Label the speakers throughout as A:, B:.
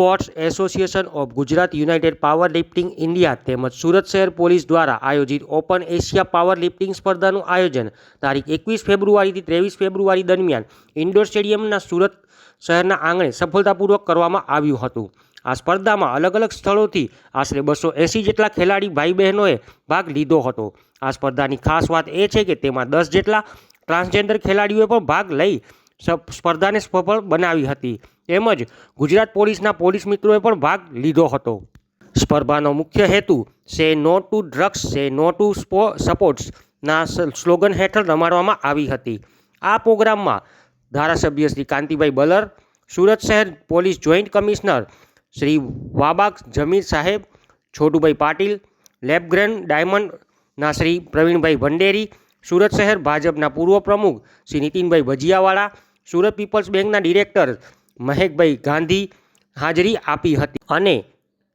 A: Sports association of Gujarat united power lifting India તેમજ સુરત શહેર police દ્વારા આયોજિત ઓપન એશિયા પાવર લિફ્ટિંગ સ્પર્ધાનું આયોજન તારીખ એકવીસ ફેબ્રુઆરીથી ત્રેવીસ ફેબ્રુઆરી દરમિયાન ઇન્ડોર સ્ટેડિયમના સુરત શહેરના આંગણે સફળતાપૂર્વક કરવામાં આવ્યું હતું. આ સ્પર્ધામાં અલગ અલગ સ્થળોથી આશરે બસો એંસી જેટલા ખેલાડી ભાઈ બહેનોએ ભાગ લીધો હતો. આ સ્પર્ધાની ખાસ વાત એ છે કે તેમાં દસ જેટલા ટ્રાન્સજેન્ડર ખેલાડીઓએ પણ ભાગ લઈ સ્પર્ધાને સફળ બનાવી હતી. તેમજ ગુજરાત પોલીસના પોલીસ મિત્રોએ પણ ભાગ લીધો હતો. સ્પર્ધાનો મુખ્ય હેતુ સે નો ટુ ડ્રગ્સ, સે નો ટુ સ્પો સપોર્ટ્સના સ્લોગન હેઠળ રમાડવામાં આવી હતી. આ પ્રોગ્રામમાં ધારાસભ્ય શ્રી કાંતિભાઈ બલર, સુરત શહેર પોલીસ જોઈન્ટ કમિશનર શ્રી વાબાક જમીર સાહેબ, છોટુભાઈ પાટીલ, લેબગ્રેન ડાયમંડના શ્રી પ્રવીણભાઈ ભંડેરી, સુરત શહેર ભાજપના પૂર્વ પ્રમુખ શ્રી નીતિનભાઈ ભજીયાવાળા સુરત પીપલ્સ બેંકના ડિરેક્ટર મહેકભાઈ ગાંધી હાજરી આપી હતી અને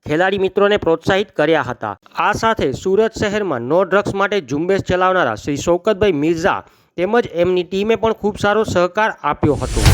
A: ખેલાડી મિત્રોને પ્રોત્સાહિત કર્યા હતા. આ સાથે સુરત શહેરમાં નો ડ્રગ્સ માટે ઝુંબેશ ચલાવનારા શ્રી શૌકતભાઈ મિર્ઝા તેમજ એમની ટીમે પણ ખૂબ સારો સહકાર આપ્યો હતો.